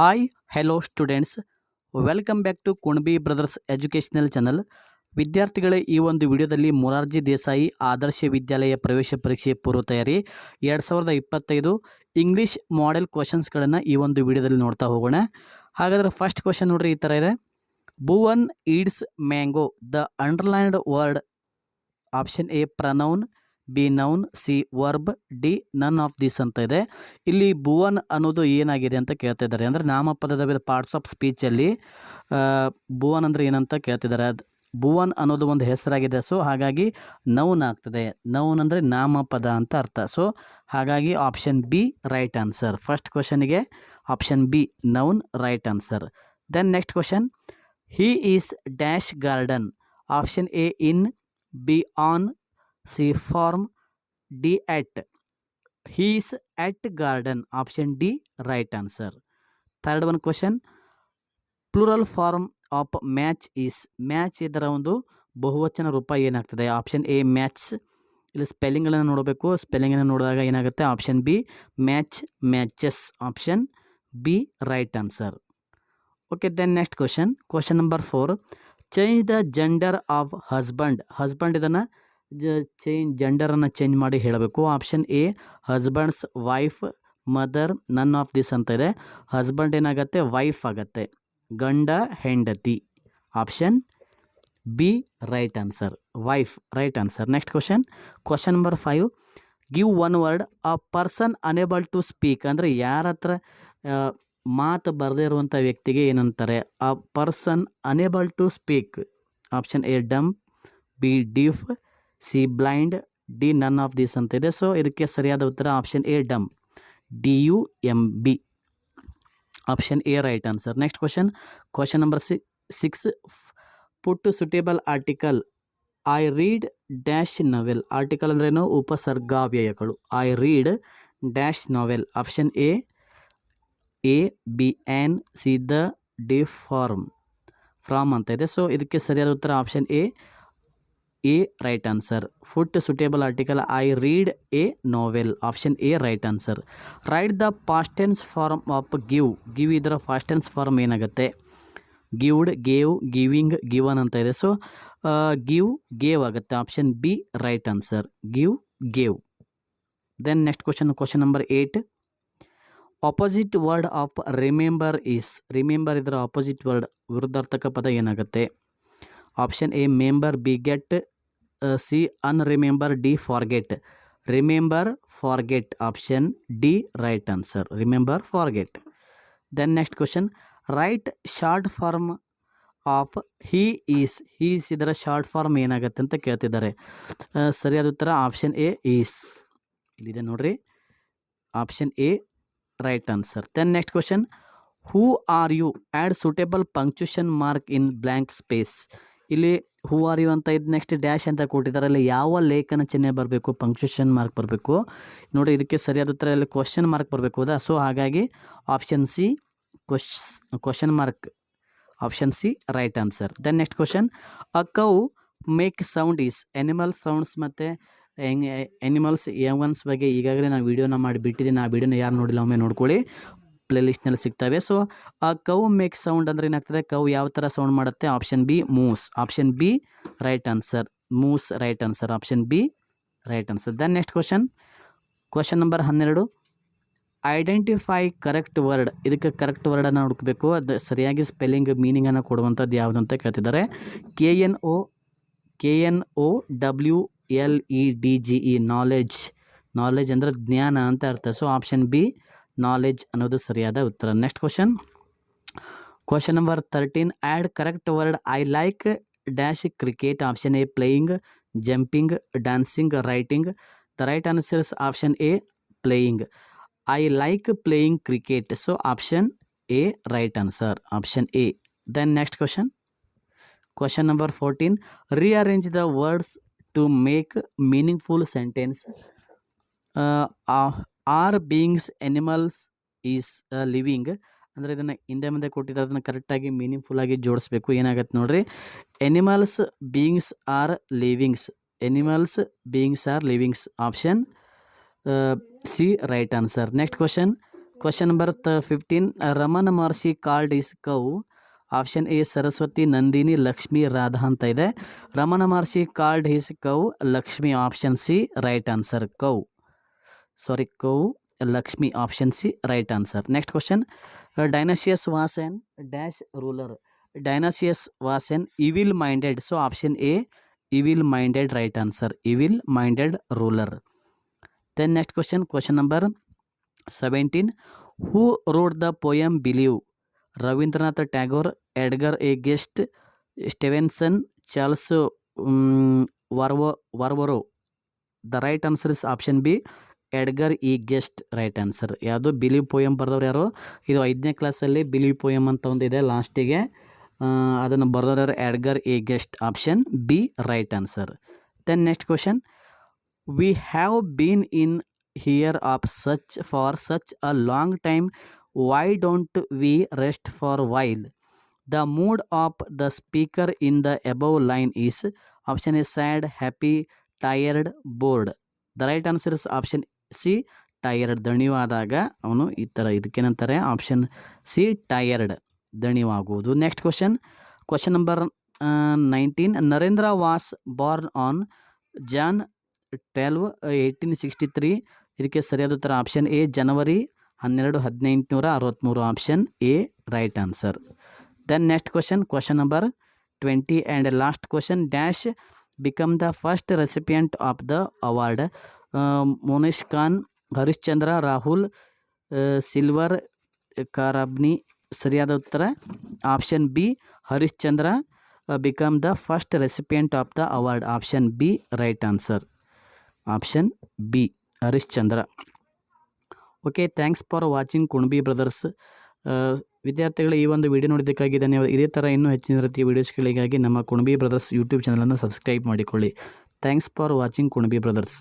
Hi hello students welcome back to Kunabi brothers educational channel ವಿದ್ಯಾರ್ಥಿಗಳೇ, ಈ ಒಂದು ವಿಡಿಯೋದಲ್ಲಿ ಮೊರಾರ್ಜಿ ದೇಸಾಯಿ ಆದರ್ಶ ವಿದ್ಯಾಲಯ ಪ್ರವೇಶ ಪರೀಕ್ಷೆ ಪೂರ್ವ ತಯಾರಿ ಎರಡು ಸಾವಿರದ ಇಪ್ಪತ್ತೈದು ಇಂಗ್ಲೀಷ್ ಮಾಡೆಲ್ ಕ್ವಶನ್ಸ್ಗಳನ್ನು ಈ ಒಂದು ವಿಡಿಯೋದಲ್ಲಿ ನೋಡ್ತಾ ಹೋಗೋಣ. ಹಾಗಾದರೆ ಫಸ್ಟ್ ಕ್ವಶನ್ ನೋಡ್ರಿ, ಈ ಥರ ಇದೆ. Bhuvan eats mango the underlined word option A pronoun B noun C verb D none of this ಅಂತ ಇದೆ. ಇಲ್ಲಿ ಭುವನ್ ಅನ್ನೋದು ಏನಾಗಿದೆ ಅಂತ ಕೇಳ್ತಾ ಇದ್ದಾರೆ ಅಂದರೆ ನಾಮಪದದ ಪಾರ್ಟ್ಸ್ ಆಫ್ ಸ್ಪೀಚಲ್ಲಿ ಭುವನ್ ಅಂದರೆ ಏನಂತ ಕೇಳ್ತಿದ್ದಾರೆ ಅದು ಭುವನ್ ಅನ್ನೋದು ಒಂದು ಹೆಸರಾಗಿದೆ ಸೊ ಹಾಗಾಗಿ ನೌನ್ ಆಗ್ತದೆ. ನೌನ್ ಅಂದರೆ ನಾಮಪದ ಅಂತ ಅರ್ಥ. ಸೊ ಹಾಗಾಗಿ option B right answer first ಕ್ವಶನಿಗೆ option B noun right answer then next question he is dash garden option A in B on C form D at he's at garden, option D right answer. Third one question, plural form of match is match ಇದರ ಒಂದು ಬಹುವಚನ ರೂಪ ಏನಾಗ್ತದೆ? Option A matches ಇಲ್ಲಿ ಸ್ಪೆಲ್ಲಿಂಗ್ಗಳನ್ನು ನೋಡಬೇಕು ಸ್ಪೆಲ್ಲಿಂಗನ್ನು ನೋಡಿದಾಗ ಏನಾಗುತ್ತೆ? Option B, match, matches. Option B, right answer. Okay, then next question. Question number four, change the gender of husband. Husband ಇದನ್ನು ಜ ಚೇಂಜ್ ಜೆಂಡರನ್ನು ಚೇಂಜ್ ಮಾಡಿ ಹೇಳಬೇಕು. Option A, husbands wife, mother, none of this ಅಂತ ಇದೆ. Husband ಏನಾಗುತ್ತೆ? Wife ಆಗುತ್ತೆ. ಗಂಡ, ಹೆಂಡತಿ. Option B, right answer. Wife, right answer. Next question. Question number five. Give one word a person unable to speak. ಅಂದರೆ ಯಾರ ಹತ್ರ ಮಾತು ಬರದೇ ಇರುವಂಥ ವ್ಯಕ್ತಿಗೆ ಏನಂತಾರೆ? A person unable to speak. Option A, dump. B, deaf. C blind, D none of this ಅಂತ ಇದೆ. ಸೊ, ಇದಕ್ಕೆ ಸರಿಯಾದ ಉತ್ತರ option A, dumb. D U M B. Option A, right answer. Next question. Question number C, six. Put suitable article. I read dash novel. Article ಅಂದ್ರೇನು ಉಪಸರ್ಗಾವ್ಯಯಗಳು. I read dash novel. Option A a, B, an, C, the, D, form. From ಅಂತ ಇದೆ. So, ಇದಕ್ಕೆ ಸರಿಯಾದ ಉತ್ತರ option A a right answer put suitable article I read a novel option A right answer right the past tense form of give give ಇದರ past tense form ಏನಾಗುತ್ತೆ? ಗಿವ್ಡ್ gave giving given ಅಂತ ಇದೆ. So give gave ಆಗುತ್ತೆ. Option B right answer give gave then next question question number eight opposite word of remember is remember ಇದರ opposite word ವಿರುದ್ಧಾರ್ಥಕ ಪದ ಏನಾಗುತ್ತೆ? Option A member B get C unremember D forget remember forget option D right answer remember forget then next question right short form of he is is ಇದರ short form ಏನಾಗುತ್ತೆ ಅಂತ ಕೇಳ್ತಿದ್ದಾರೆ. ಆ, ಸರಿಯಾದ ಉತ್ತರ ಆಪ್ಷನ್ ಎ ಈಸ್ ಇಲ್ಲಿದೆ ನೋಡ್ರಿ. Option A right answer then next question who are you add suitable punctuation mark in blank space ಇಲ್ಲಿ ಹೂ ಅಂತ ಇದು ನೆಕ್ಸ್ಟ್ ಡ್ಯಾಶ್ ಅಂತ ಕೊಟ್ಟಿದ್ದಾರೆ. ಅಲ್ಲಿ ಯಾವ ಲೇಖನ ಚಿಹ್ನೆ ಬರಬೇಕು? ಪಂಕ್ಚುಷನ್ ಮಾರ್ಕ್ ಬರಬೇಕು. ನೋಡಿ, ಇದಕ್ಕೆ ಸರಿಯಾದ ಉತ್ತರ ಅಲ್ಲಿ ಕ್ವಶನ್ ಮಾರ್ಕ್ ಬರಬೇಕು ಹೌದಾ? ಸೊ ಹಾಗಾಗಿ option C ಕ್ವಶ್ question mark option C right answer then next question a cow make sound is animal sounds ಮತ್ತು ಎನಿಮಲ್ಸ್ ಎವನ್ಸ್ ಬಗ್ಗೆ ಈಗಾಗಲೇ ನಾನು ವೀಡಿಯೋನ ಮಾಡಿ ಬಿಟ್ಟಿದ್ದೀನಿ. ಆ ವೀಡಿಯೋನ ಯಾರು ನೋಡಿಲ್ಲ ಒಮ್ಮೆ ನೋಡ್ಕೊಳ್ಳಿ. ಪ್ಲೇ ಲಿಸ್ಟ್ನಲ್ಲಿ ಸಿಗ್ತವೆ. ಸೊ ಆ ಕೌ ಮೇಕ್ ಸೌಂಡ್ ಅಂದರೆ ಏನಾಗ್ತದೆ? ಕೌ ಯಾವ ಥರ ಸೌಂಡ್ ಮಾಡುತ್ತೆ? Option B moose option B right answer moose right answer option B right answer then next question question number ಹನ್ನೆರಡು. ಐಡೆಂಟಿಫೈ ಕರೆಕ್ಟ್ ವರ್ಡ್ ಇದಕ್ಕೆ ಕರೆಕ್ಟ್ ವರ್ಡನ್ನು ಹುಡುಕಬೇಕು. ಅದು ಸರಿಯಾಗಿ ಸ್ಪೆಲ್ಲಿಂಗ್ ಮೀನಿಂಗನ್ನು ಕೊಡುವಂಥದ್ದು ಯಾವುದು ಅಂತ ಕೇಳ್ತಿದ್ದಾರೆ. K N O K N O W L E D G E knowledge knowledge ಅಂದರೆ ಜ್ಞಾನ ಅಂತ ಅರ್ಥ. ಸೊ ಆಪ್ಷನ್ ಬಿ ನಾಲೆಜ್ ಅನ್ನೋದು ಸರಿಯಾದ ಉತ್ತರ. Next question question number thirteen add correct word I like dash cricket option A playing jumping dancing writing the right answers option A playing I like playing cricket so option A right answer option A then next question question number fourteen rearrange the words to make meaningful sentence. Uh, beings animals is living. ಅಂದರೆ ಇದನ್ನು ಹಿಂದೆ ಮುಂದೆ ಕೊಟ್ಟಿದ್ದಾರೆ ಅದನ್ನು ಕರೆಕ್ಟಾಗಿ meaningful ಆಗಿ ಜೋಡಿಸ್ಬೇಕು. ಏನಾಗತ್ತೆ ನೋಡ್ರಿ? Animals beings are livings. Animals beings are livings. Option C right answer. Next question. Question number ತ fifteen. Raman Maharshi called is cow. Option A Saraswati Nandini Lakshmi Radha ಅಂತ ಇದೆ. Ramana Maharshi called his cow Lakshmi option C right answer cow. Sorry cow Lakshmi option C right answer next question Dionysius was an dash ruler Dionysius was an evil minded so option A evil minded right answer evil minded ruler then next question question number seventeen who wrote the poem believe Rabindranath Tagore Edgar A Guest Stevenson Charles ವರ್ವೋ ವರ್ವರೋ the right answer is option B Edgar E Guest right answer. ಯಾವುದು? ಬಿಲಿ poem ಬರೆದವ್ರು ಯಾರು? ಇದು ಐದನೇ ಕ್ಲಾಸಲ್ಲಿ ಬಿಲಿ poem ಅಂತ ಒಂದು ಇದೆ ಲಾಸ್ಟಿಗೆ. ಅದನ್ನು ಬರೆದವ್ರು ಯಾರು? Edgar E Guest option B right answer. Then next question we have been in here of such for such a long time why don't we rest for while the mood of the speaker in the above line is option is sad happy tired bored the right answer is option C, tired ದಣಿವಾದಾಗ ಅವನು ಈ ಥರ ಇದಕ್ಕೇನಂತಾರೆ? Option C, tired ದಣಿವಾಗುವುದು. Next question. Question number nineteen. Narendra was born on Jan twelve, eighteen sixty three ಇದಕ್ಕೆ ಸರಿಯಾದ ಉತ್ತರ option A, ಜನವರಿ ಹನ್ನೆರಡು, ಹದಿನೆಂಟುನೂರ ಅರವತ್ತ್ಮೂರು option A, right answer. Then next question. Question number twenty. And last question, dash become the first recipient of the award. Monish Khan Harishchandra Rahul silver, ಕಾರಾಬ್ನಿ. ಸರಿಯಾದ ಉತ್ತರ? Option B Harishchandra become the first recipient of the award option B right answer option B Harishchandra okay thanks for watching Kunabi brothers ವಿದ್ಯಾರ್ಥಿಗಳು ಈ ಒಂದು video ನೋಡಿದ್ದಕ್ಕಾಗಿ ಧನ್ಯವಾದ. ಇದೇ ಥರ ಇನ್ನೂ ಹೆಚ್ಚಿನ ರೀತಿಯ ವೀಡಿಯೋಸ್ಗಳಿಗಾಗಿ ನಮ್ಮ ಕುಣಬಿ ಬ್ರದರ್ಸ್ ಯೂಟ್ಯೂಬ್ ಚಾನಲನ್ನು ಸಬ್ಸ್ಕ್ರೈಬ್ ಮಾಡಿಕೊಳ್ಳಿ. Thanks for watching Kunabi brothers